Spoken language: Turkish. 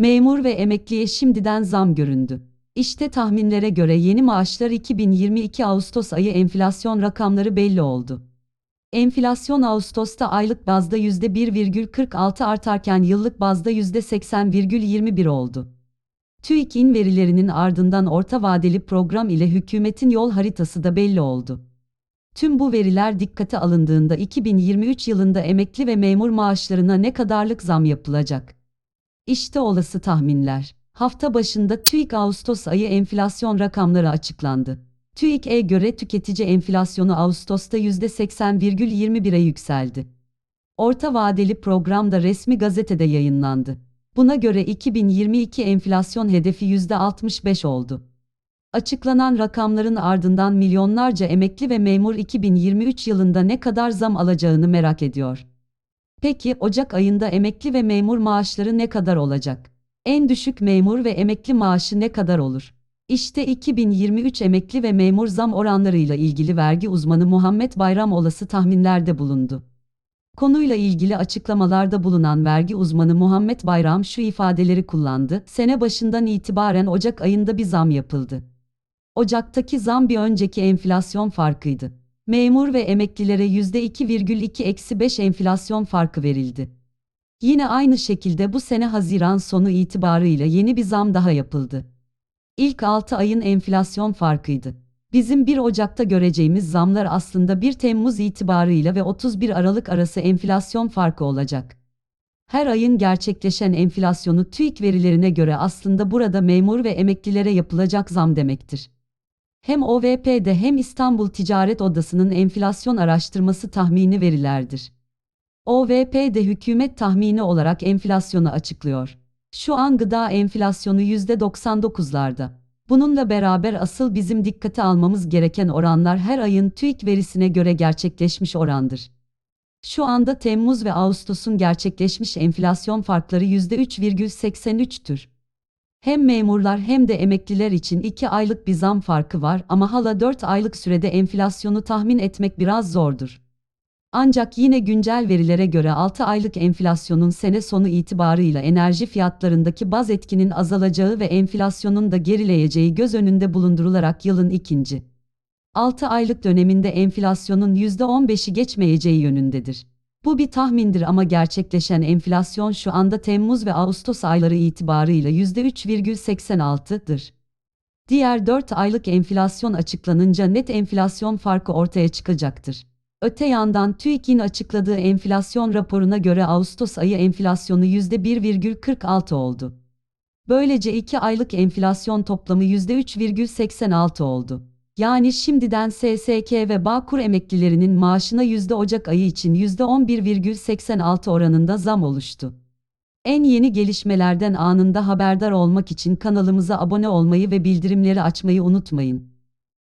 Memur ve emekliye şimdiden zam göründü. İşte tahminlere göre yeni maaşlar 2022 Ağustos ayı enflasyon rakamları belli oldu. Enflasyon Ağustos'ta aylık bazda %1,46 artarken yıllık bazda %80,21 oldu. TÜİK'in verilerinin ardından orta vadeli program ile hükümetin yol haritası da belli oldu. Tüm bu veriler dikkate alındığında 2023 yılında emekli ve memur maaşlarına ne kadarlık zam yapılacak? İşte olası tahminler. Hafta başında TÜİK Ağustos ayı enflasyon rakamları açıklandı. TÜİK'e göre tüketici enflasyonu Ağustos'ta %80,21'e yükseldi. Orta vadeli program da resmi gazetede yayınlandı. Buna göre 2022 enflasyon hedefi %65 oldu. Açıklanan rakamların ardından milyonlarca emekli ve memur 2023 yılında ne kadar zam alacağını merak ediyor. Peki Ocak ayında emekli ve memur maaşları ne kadar olacak? En düşük memur ve emekli maaşı ne kadar olur? İşte 2023 emekli ve memur zam oranlarıyla ilgili vergi uzmanı Muhammed Bayram olası tahminlerde bulundu. Konuyla ilgili açıklamalarda bulunan vergi uzmanı Muhammed Bayram şu ifadeleri kullandı. Sene başından itibaren Ocak ayında bir zam yapıldı. Ocak'taki zam bir önceki enflasyon farkıydı. Memur ve emeklilere %2,2-5 enflasyon farkı verildi. Yine aynı şekilde bu sene Haziran sonu itibarıyla yeni bir zam daha yapıldı. İlk 6 ayın enflasyon farkıydı. Bizim 1 Ocak'ta göreceğimiz zamlar aslında 1 Temmuz itibarıyla ve 31 Aralık arası enflasyon farkı olacak. Her ayın gerçekleşen enflasyonu TÜİK verilerine göre aslında burada memur ve emeklilere yapılacak zam demektir. Hem OVP'de hem İstanbul Ticaret Odası'nın enflasyon araştırması tahmini verilerdir. OVP'de hükümet tahmini olarak enflasyonu açıklıyor. Şu an gıda enflasyonu %99'larda. Bununla beraber asıl bizim dikkate almamız gereken oranlar her ayın TÜİK verisine göre gerçekleşmiş orandır. Şu anda Temmuz ve Ağustos'un gerçekleşmiş enflasyon farkları %3,83'tür. Hem memurlar hem de emekliler için 2 aylık bir zam farkı var ama hala 4 aylık sürede enflasyonu tahmin etmek biraz zordur. Ancak yine güncel verilere göre 6 aylık enflasyonun sene sonu itibarıyla enerji fiyatlarındaki baz etkinin azalacağı ve enflasyonun da gerileyeceği göz önünde bulundurularak yılın ikinci 6 aylık döneminde enflasyonun %15'i geçmeyeceği yönündedir. Bu bir tahmindir ama gerçekleşen enflasyon şu anda Temmuz ve Ağustos ayları itibarıyla %3,86'dır. Diğer 4 aylık enflasyon açıklanınca net enflasyon farkı ortaya çıkacaktır. Öte yandan TÜİK'in açıkladığı enflasyon raporuna göre Ağustos ayı enflasyonu %1,46 oldu. Böylece 2 aylık enflasyon toplamı %3,86 oldu. Yani şimdiden SSK ve Bağkur emeklilerinin maaşına yüzde Ocak ayı için %11,86 oranında zam oluştu. En yeni gelişmelerden anında haberdar olmak için kanalımıza abone olmayı ve bildirimleri açmayı unutmayın.